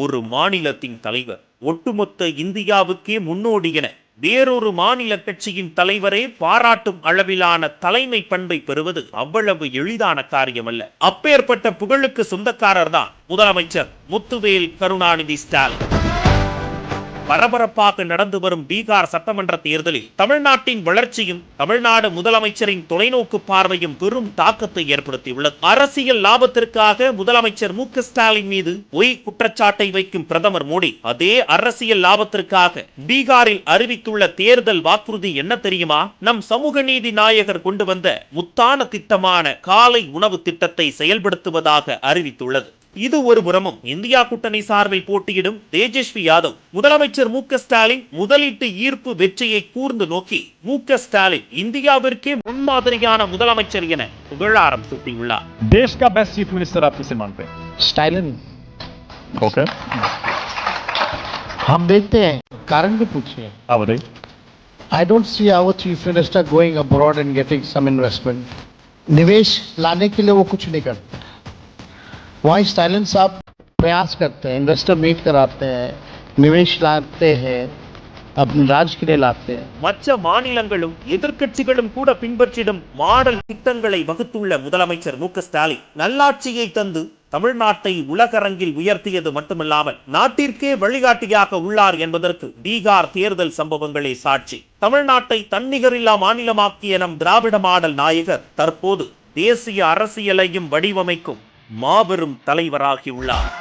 ஒரு மாநிலத்தின் தலைவர். ஒட்டுமொத்த இந்தியாவுக்கே முன்னோடி என வேறொரு மாநில கட்சியின் தலைவரே பாராட்டும் அளவிலான தலைமை பண்பை பெறுவது அவ்வளவு எளிதான காரியமல்ல. அப்பேற்பட்ட புகழுக்கு சொந்தக்காரர் தான் முதலமைச்சர் முத்துவேல் கருணாநிதி ஸ்டாலின். பரபரப்பாக நடந்து வரும் பீகார் சட்டமன்ற தேர்தலில் தமிழ்நாட்டின் வளர்ச்சியும் தமிழ்நாடு முதலமைச்சரின் தொலைநோக்கு பார்வையும் பெரும் தாக்கத்தை ஏற்படுத்தியுள்ளது. அரசியல் லாபத்திற்காக முதலமைச்சர் மு ஸ்டாலின் மீது பொய் குற்றச்சாட்டை வைக்கும் பிரதமர் மோடி அதே அரசியல் லாபத்திற்காக பீகாரில் அறிவித்துள்ள தேர்தல் வாக்குறுதி என்ன தெரியுமா? நம் சமூக நீதி நாயகர் கொண்டு வந்த முத்தான திட்டமான காலை உணவு திட்டத்தை செயல்படுத்துவதாக அறிவித்துள்ளது. இது ஒரு புறமும் இந்தியா கூட்டணி சார்பில் போட்டியிடும் தேஜஸ்வி யாதவ் முதலமைச்சர் மு க ஸ்டாலின் முதலீட்டு ஈர்ப்பு வெற்றியை கூர்ந்து நோக்கி மு க ஸ்டாலின் இந்தியாவிற்கே முன்மாதிரியான முதலமைச்சர் என புகழாரம் சூட்டியுள்ளார் देश का बेस्ट चीफ मिनिस्टर आप किसे मानते हैं स्टाइलन ओके हम देखते हैं कारण भी पूछिए आप बताइए I don't see our chief minister going abroad and getting some investment निवेश लाने के लिए वो कुछ नहीं करते वहाँ स्टाइलन साहब प्रयास करते हैं इन्वेस्टर मीट कराते हैं निवेश लाते हैं अपने राज्य के लिए लाते हैं மற்ற மாநிலங்களும் எதிர்க்கட்சிகளும் கூட பின்பற்றிடும் மாடல் திட்டங்களை வகுத்துள்ள முதலமைச்சர் மு க ஸ்டாலின் நல்லாட்சியை தந்து தமிழ்நாட்டை உலகரங்கில் உயர்த்தியது மட்டுமில்லாமல் நாட்டிற்கே வழிகாட்டியாக உள்ளார் என்பதற்கு பீகார் தேர்தல் சம்பவங்களே சாட்சி தமிழ்நாட்டை தன்னிகரில்லா மாநிலமாக்கிய நம் திராவிட மாடல் நாயகர் தற்போது தேசிய அரசியலையும் வடிவமைக்கும் மாபெரும் தலைவராகியுள்ளார்